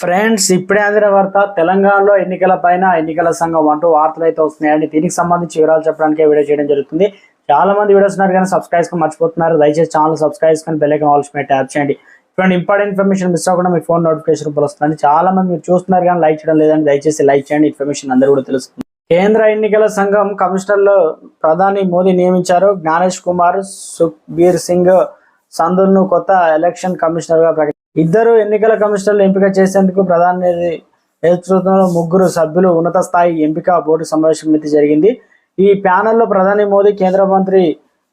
Friends ఇప్పుడే అందిన వార్త తెలంగాణలో ఎన్నికల పైన ఎన్నికల సంఘం అంటూ వార్తలు అయితే వస్తున్నాయండి. దీనికి సంబంధించి వివరాలు చెప్పడానికి వీడియో చేయడం జరుగుతుంది. చాలా మంది వీడియోస్ ఉన్నారు కానీ సబ్స్క్రైబ్ కొని మర్చిపోతున్నారు. దయచేసి ఛానల్ సబ్స్క్రైబ్ కానీ బెల్ ఐకాన్ ఆల్స్ మీద ట్యాప్ చేయండి. ఇటువంటి ఇంపార్టెంట్ ఇన్ఫర్మేషన్ మిస్ అవ్వకుండా మీ ఫోన్ నోటిఫికేషన్ రూపంలో వస్తుంది చాలా మంది మీరు చూస్తున్నారు కానీ లైక్ చేయడం లేదని దయచేసి లైక్ చేయండి. ఇన్ఫర్మేషన్ అందరూ కూడా తెలుస్తుంది. కేంద్ర ఎన్నికల సంఘం కమిషనర్లు ప్రధాని మోదీ నియమించారు. జ్ఞానేష్ కుమార్ సుఖ్బీర్ సింగ్ సంధుల్ను కొత్త ఎలక్షన్ కమిషనర్గా ప్రకటి ఇద్దరు ఎన్నికల కమిషనర్లు ఎంపిక చేసేందుకు ప్రధాని నేతృత్వంలో ముగ్గురు సభ్యులు ఉన్నత స్థాయి ఎంపిక బోర్డు సమావేశం అయితే జరిగింది. ఈ ప్యానెల్లో ప్రధాని మోదీ కేంద్ర మంత్రి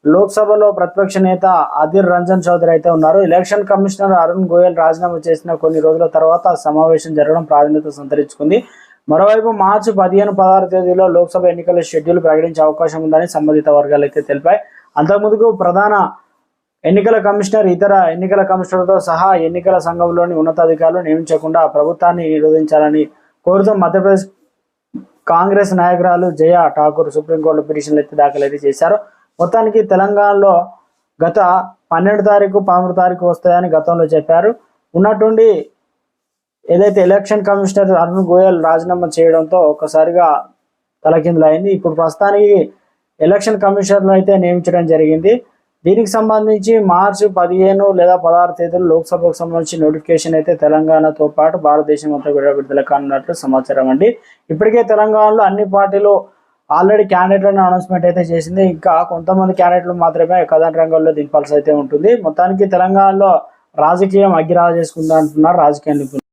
లోక్సభలో ప్రతిపక్ష నేత అధీర్ రంజన్ చౌదరి అయితే ఉన్నారు. ఎలక్షన్ కమిషనర్ అరుణ్ గోయల్ రాజీనామా చేసిన కొన్ని రోజుల తర్వాత సమావేశం జరగడం ప్రాధాన్యత సంతరించుకుంది. మరోవైపు మార్చి పదిహేను పదహారు తేదీలో లోక్సభ ఎన్నికల షెడ్యూల్ ప్రకటించే అవకాశం ఉందని సంబంధిత వర్గాలు అయితే తెలిపాయి. అంతకుముందుకు ప్రధాన ఎన్నికల కమిషనర్ ఇతర ఎన్నికల కమిషనర్తో సహా ఎన్నికల సంఘంలోని ఉన్నతాధికారులు నియమించకుండా ప్రభుత్వాన్ని నిరోధించాలని కోరుతూ మధ్యప్రదేశ్ కాంగ్రెస్ నాయకురాలు జయ ఠాకూర్ సుప్రీంకోర్టు పిటిషన్లు అయితే దాఖలు అయితే చేశారు. మొత్తానికి తెలంగాణలో గత పన్నెండు తారీఖు పదమూడు తారీఖు వస్తాయని గతంలో చెప్పారు. ఉన్నట్టుండి ఏదైతే ఎలక్షన్ కమిషనర్ అరుణ్ గోయల్ రాజీనామా చేయడంతో ఒక్కసారిగా తలకిందులైంది. ఇప్పుడు ప్రస్తుతానికి ఎలక్షన్ కమిషనర్లు అయితే నియమించడం జరిగింది. దీనికి సంబంధించి మార్చి పదిహేను లేదా పదహారు తేదీలు లోక్సభకు సంబంధించి నోటిఫికేషన్ అయితే తెలంగాణతో పాటు భారతదేశం అంతా కూడా విడుదల కానున్నట్లు సమాచారం అండి. ఇప్పటికే తెలంగాణలో అన్ని పార్టీలు ఆల్రెడీ క్యాండిడేట్లను అనౌన్స్మెంట్ అయితే చేసింది. ఇంకా కొంతమంది క్యాండిడేట్లు మాత్రమే కథన రంగంలో దింపాల్సి అయితే ఉంటుంది. మొత్తానికి తెలంగాణలో రాజకీయం అగ్గిరాజు చేసుకుందా అంటున్నారు రాజకీయ నిపుణులు.